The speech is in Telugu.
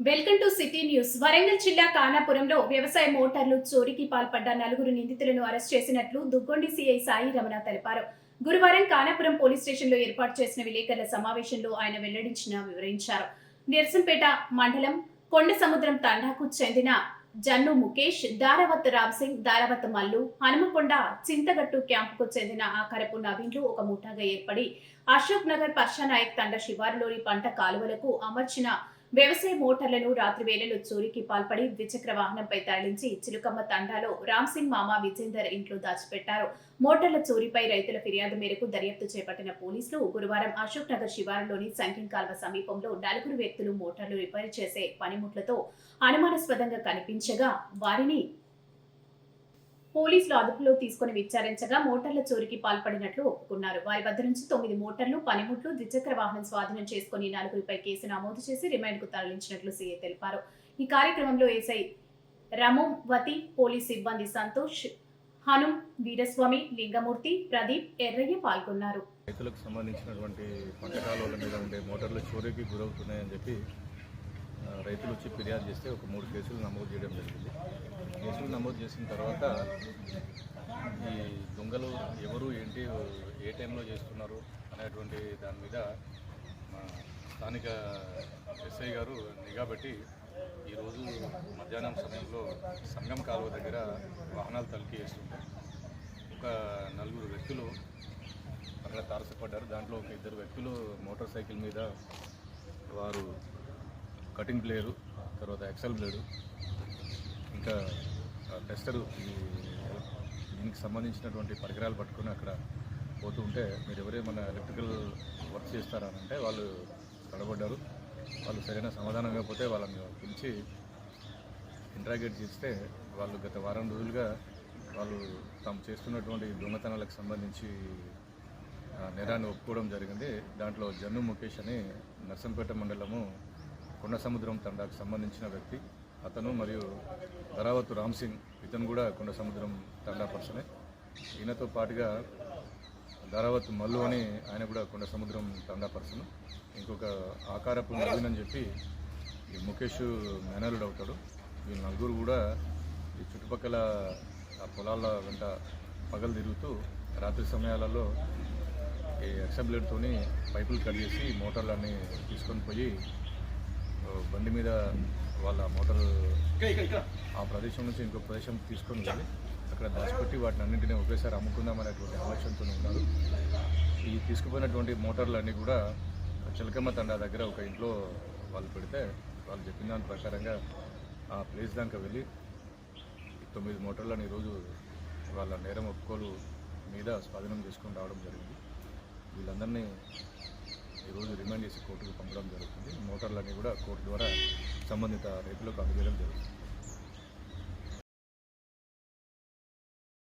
Welcome to city news. Warangal జిల్లా కానాపురంలో వ్యవసాయ మోటార్లు చోరీకి పాల్పడ్డ నలుగురు నిందితులను అరెస్ట్ చేసినట్లు దుగ్గొండి సిఐ సాయి రమణ తెలిపారు. గురువారం కానాపురం పోలీస్ స్టేషన్లో ఏర్పాటు చేసిన విలేకరుల సమావేశంలో ఆయన వెల్లడించిన వివరించారు. నిరసంపేట మండలం కొండ సముద్రం తండాకు చెందిన జన్ను ముఖేష్ దారావత్ రామ్ సింగ్ దారావత్ మల్లు హనుమకొండ చింతగట్టు క్యాంపుకు చెందిన ఆకారపు నవీన్లు ఒక ముఠాగా ఏర్పడి అశోక్ నగర్ పర్షానాయక్ తండ శివారులోని పంట కాలువలకు అమర్చిన వ్యవసాయ మోటార్లను రాత్రి వేళలో చోరీకి పాల్పడి ద్విచక్ర వాహనంపై తరలించి చిలుకమ్మ తండాలో రామ్ సింగ్ మామ విజేందర్ ఇంట్లో దాచిపెట్టారు. మోటార్ల చోరీపై రైతుల ఫిర్యాదు మేరకు దర్యాప్తు చేపట్టిన పోలీసులు గురువారం అశోక్ నగర్ శివారులోని సంఖ్యం కాల్వ సమీపంలో నలుగురు వ్యక్తులు మోటార్లు రిపేర్ చేసే పనిముట్లతో అనుమానాస్పదంగా కనిపించగా వారిని పోలీసులు అదుపులో తీసుకుని విచారించగా మోటార్ల చోరీకి పాల్పడినట్లు ఒప్పుకున్నారు. వారి వద్ద నుంచి తొమ్మిది మోటార్లు పనిముట్లు ద్విచక్ర వాహనం స్వాధీనం చేసుకుని నలుగురిపై కేసు నమోదు చేసి రిమాండ్కు తరలించినట్లు సీఏ తెలిపారు. ఈ కార్యక్రమంలో ఎస్ఐ రమోవతి పోలీస్ సిబ్బంది సంతోష్ హనుం వీరస్వామి లింగమూర్తి ప్రదీప్ ఎర్రయ్య పాల్గొన్నారు. రైతులకు సంబంధించినటువంటి పంట కాలువల మీద ఉండే మోటార్లు చోరీకి గురవుతున్నాయని చెప్పి రైతులు వచ్చి ఫిర్యాదు చేస్తే ఒక మూడు కేసులు నమోదు చేయడం జరిగింది. కేసులు నమోదు చేసిన తర్వాత ఈ దొంగలు ఎవరు ఏంటి ఏ టైంలో చేస్తున్నారు అనేటువంటి దాని మీద మా స్థానిక ఎస్ఐ గారు నిఘా పెట్టి ఈరోజు మధ్యాహ్నం సమయంలో సంగం కాలువ దగ్గర వాహనాలు తలకి వేస్తుంటే ఒక నలుగురు వ్యక్తులు అక్కడ తారసపడ్డారు. దాంట్లో ఒక ఇద్దరు వ్యక్తులు మోటార్ సైకిల్ మీద వారు కటింగ్ బ్లేడు తర్వాత ఎక్సెల్ బ్లేడు ఇంకా టెస్టర్ దీనికి సంబంధించినటువంటి పరికరాలు పట్టుకుని అక్కడ పోతూ ఉంటే మీరు ఎవరేమన్నా ఎలక్ట్రికల్ వర్క్ చేస్తారనంటే వాళ్ళు తడబడ్డారు వాళ్ళు సరైన సమాధానం కాకపోతే వాళ్ళని పిలిచి ఇంట్రాగేట్ చేస్తే వాళ్ళు గత వారం రోజులుగా వాళ్ళు తాము చేస్తున్నటువంటి దొంగతనాలకు సంబంధించి నేరాన్ని ఒప్పుకోవడం జరిగింది. దాంట్లో జన్ను ముఖేష్ అని నర్సంపేట మండలము కొండ సముద్రం తండాకు సంబంధించిన వ్యక్తి అతను మరియు ధరావత్ రామ్ సింగ్ ఇతను కూడా కొండ సముద్రం తండా పర్సనే. ఈయనతో పాటుగా ధరావత్ మల్లు అని ఆయన కూడా కొండ సముద్రం తండా పర్సన్. ఇంకొక ఆకారపు నవీన్ అని చెప్పి ఈ ముఖేష్ మేనలుడు అవుతాడు. వీళ్ళు నలుగురు కూడా ఈ చుట్టుపక్కల ఆ పొలాల వెంట పగలు తిరుగుతూ రాత్రి సమయాలలో ఈ ఎక్సబ్లేట్తోని పైపులు కట్ చేసి మోటార్లన్నీ తీసుకొని పోయి బండి మీద వాళ్ళ మోటార్ ఆ ప్రదేశం నుంచి ఇంకో ప్రదేశం తీసుకొని వెళ్ళి అక్కడ దాచిపెట్టి వాటిని అన్నింటినీ ఒకేసారి అమ్ముకుందాం అనేటువంటి ఆలోచనతో ఉన్నారు. ఈ తీసుకుపోయినటువంటి మోటార్లన్నీ కూడా చిలకమ్మ తండా దగ్గర ఒక ఇంట్లో వాళ్ళు పెడితే వాళ్ళు చెప్పిన దాని ప్రకారంగా ఆ ప్లేస్ దాకా వెళ్ళి తొమ్మిది మోటార్లను ఈరోజు వాళ్ళ నేరం ఒప్పుకోలు మీద స్వాధీనం చేసుకొని రావడం జరిగింది. వీళ్ళందరినీ ఈరోజు రిమాండ్ చేసి కోర్టుకు పంపడం జరుగుతుంది. మోటార్లన్నీ కూడా కోర్టు ద్వారా సంబంధిత రైతులకు అందజేయడం జరుగుతుంది.